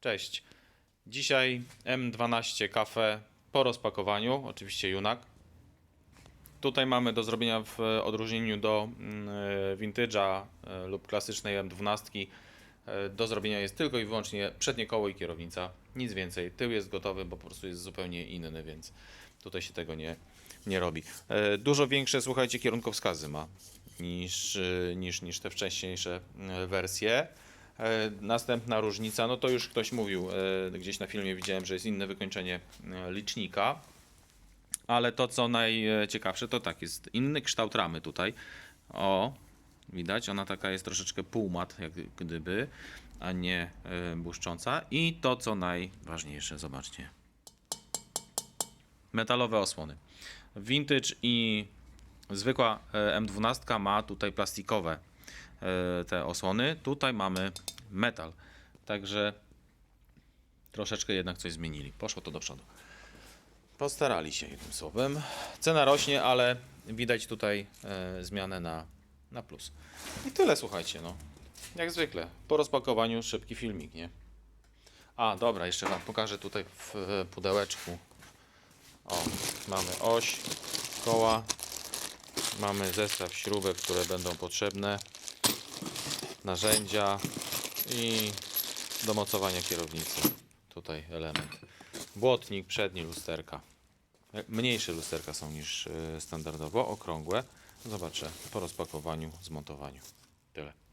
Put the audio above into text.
Cześć. Dzisiaj M12 kafe po rozpakowaniu, oczywiście Junak. Tutaj mamy do zrobienia w odróżnieniu do mm, e, vintage'a e, lub klasycznej M12. e, Do zrobienia jest tylko i wyłącznie przednie koło i kierownica. Nic więcej. Tył jest gotowy, bo po prostu jest zupełnie inny, więc tutaj się tego nie, nie robi. Dużo większe, słuchajcie, kierunkowskazy ma niż, niż, niż te wcześniejsze e, wersje. E, Następna różnica, no to już ktoś mówił, e, gdzieś na filmie widziałem, że jest inne wykończenie e, licznika. Ale to, co najciekawsze, to tak, jest inny kształt ramy tutaj. O, widać, ona taka jest troszeczkę półmat, jak gdyby, a nie błyszcząca. I to, co najważniejsze, zobaczcie. Metalowe osłony. Vintage i zwykła e, M12 ma tutaj plastikowe te osłony. Tutaj mamy metal. Także troszeczkę jednak coś zmienili. Poszło to do przodu. Postarali się jednym słowem. Cena rośnie, ale widać tutaj e, zmianę na, na plus. I tyle, słuchajcie, no. Jak zwykle. Po rozpakowaniu szybki filmik, nie? A, dobra, jeszcze Wam pokażę tutaj w pudełeczku. O, mamy oś, koła, mamy zestaw śrubek, które będą potrzebne, narzędzia i do mocowania kierownicy. Tutaj element. Błotnik, przedni lusterka. E, Mniejsze lusterka są niż e, standardowo, okrągłe. Zobaczę po rozpakowaniu, zmontowaniu. Tyle.